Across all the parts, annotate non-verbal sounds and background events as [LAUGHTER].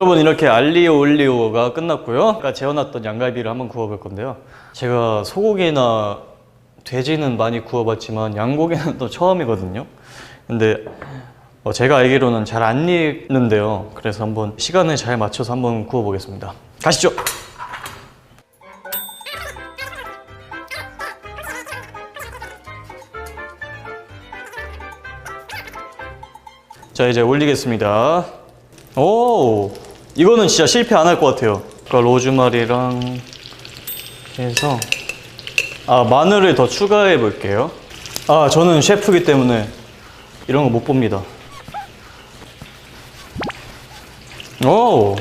여러분 이렇게 알리오 올리오가 끝났고요. 아까 재워놨던 양갈비를 한번 구워볼 건데요. 제가 소고기나 돼지는 많이 구워봤지만 양고기는 또 처음이거든요. 근데 어, 제가 알기로는 잘 안 익는데요. 그래서 한번 시간을 잘 맞춰서 한번 구워보겠습니다. 가시죠. 자 이제 올리겠습니다. 오 이거는 진짜 실패 안 할 것 같아요. 그러니까 로즈마리랑 해서 아 마늘을 더 추가해 볼게요. 아 저는 셰프기 때문에 이런 거 못 봅니다. 오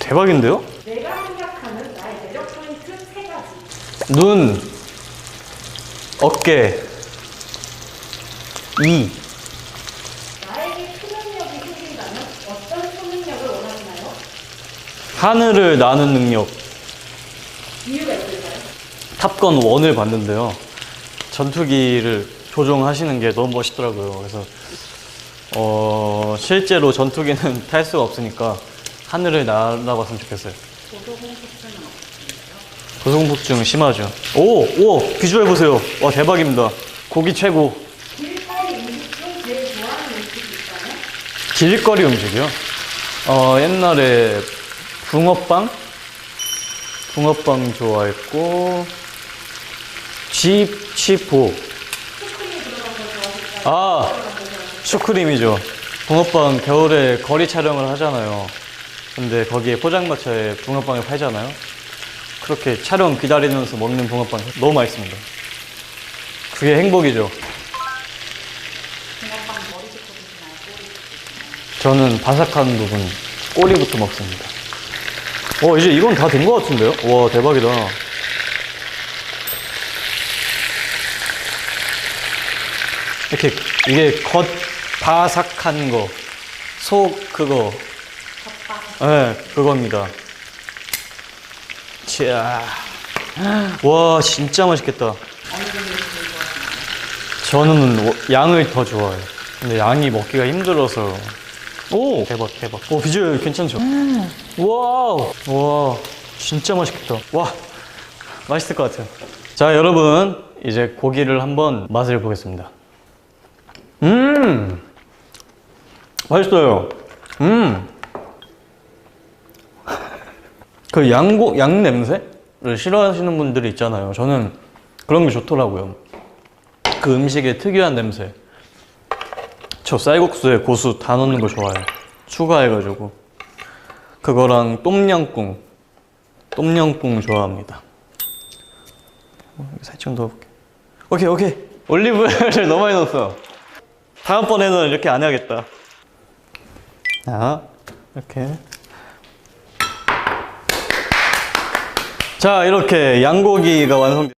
대박인데요? 내가 생각하는 나의 매력 포인트 세 가지. 눈, 어깨, 이. 나에게 초능력이 생긴다면 어떤 초능력을 원하시나요? 하늘을 나는 능력. 이유가 있을까요? 탑건 1을 봤는데요. 전투기를 조종하시는 게 너무 멋있더라고요. 그래서 어, 실제로 전투기는 [LAUGHS] 탈 수가 없으니까 하늘을 날아봤으면 좋겠어요. 고소공포증 심하죠. 오, 오, 비주얼 보세요. 와 대박입니다. 고기 최고. 길거리 음식 중 제일 좋아하는 음식이 있다면? 길거리 음식이요? 어, 옛날에 붕어빵? 붕어빵 좋아했고, 집, 치포. 아, 슈크림이죠. 붕어빵 겨울에 거리 촬영을 하잖아요. 근데 거기에 포장마차에 붕어빵을 팔잖아요. 그렇게 촬영 기다리면서 먹는 붕어빵 너무 맛있습니다. 그게 행복이죠. 저는 바삭한 부분 꼬리부터 먹습니다. 어 이제 이건 다 된 것 같은데요? 와 대박이다. 이렇게 이게 겉 바삭한 거, 속 그거, 네 그겁니다. 자, 와 진짜 맛있겠다. 저는 워- 양을 더 좋아해요. 근데 양이 먹기가 힘들어서. 오! 대박, 대박. 오, 비주얼 괜찮죠? 와우! 와, 진짜 맛있겠다. 와, 맛있을 것 같아요. 자, 여러분, 이제 고기를 한번 맛을 보겠습니다. 음! 맛있어요. 음! 그 양고, 양 냄새를 싫어하시는 분들이 있잖아요. 저는 그런 게 좋더라고요. 그 음식의 특유한 냄새. 저 쌀국수에 고수 다 넣는 거 좋아해요. 추가해가지고. 그거랑 똠양꿍. 똠양꿍 좋아합니다. 어, 살짝 넣어볼게. 오케이, 오케이. 올리브유를 [LAUGHS] 너무 많이 넣었어. 다음번에는 이렇게 안 해야겠다. 자, 이렇게. 자, 이렇게 양고기가 완성